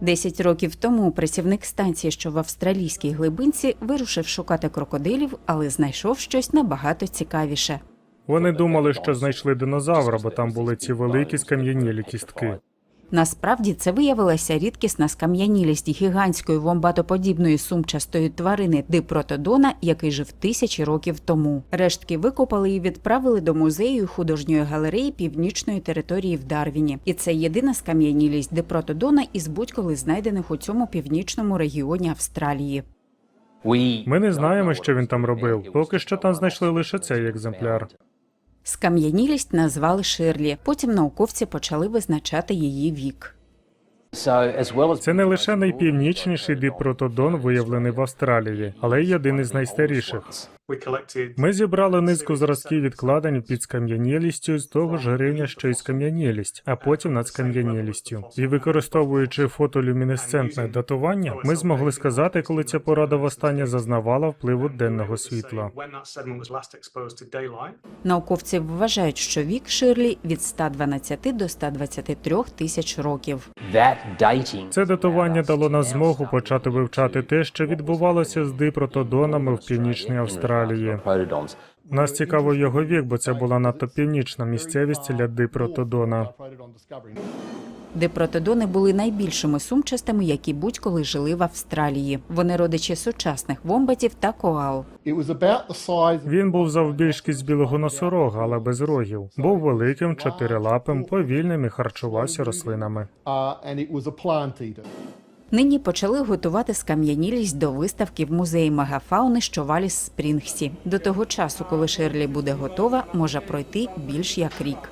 Десять років тому працівник станції, що в австралійській глибинці, вирушив шукати крокодилів, але знайшов щось набагато цікавіше. Вони думали, що знайшли динозавра, бо там були ці великі скам'янілі кістки. Насправді це виявилася рідкісна скам'янілість гігантської вомбатоподібної сумчастої тварини дипротодона, який жив тисячі років тому. Рештки викопали і відправили до музею художньої галереї північної території в Дарвіні. І це єдина скам'янілість дипротодона із будь-коли знайдених у цьому північному регіоні Австралії. Ми не знаємо, що він там робив. Поки що там знайшли лише цей екземпляр. Скам'янілість назвали Ширлі. Потім науковці почали визначати її вік. Це не лише найпівнічніший дипротодон, виявлений в Австралії, але й один із найстаріших. Ми зібрали низку зразків відкладень під скам'янілістю з того ж рівня, що й скам'янілість, а потім над скам'янілістю. І використовуючи фотолюмінесцентне датування, ми змогли сказати, коли ця порада востаннє зазнавала впливу денного світла. Науковці вважають, що вік Ширлі від 112 до 123 тисяч років. Це датування дало нам змогу почати вивчати те, що відбувалося з дипротодонами в північній Австралії. Нас цікаво його вік, бо це була надто північна місцевість для дипротодона. Дипротодони були найбільшими сумчастими, які будь-коли жили в Австралії. Вони родичі сучасних вомбатів та коал. Він був завбільшки з білого носорога, але без рогів. Був великим, чотирилапим, повільним і харчувався рослинами. Нині почали готувати скам'янілість до виставки в музеї мегафауни, що в Спрінгсі. До того часу, коли Шерлі буде готова, може пройти більш як рік.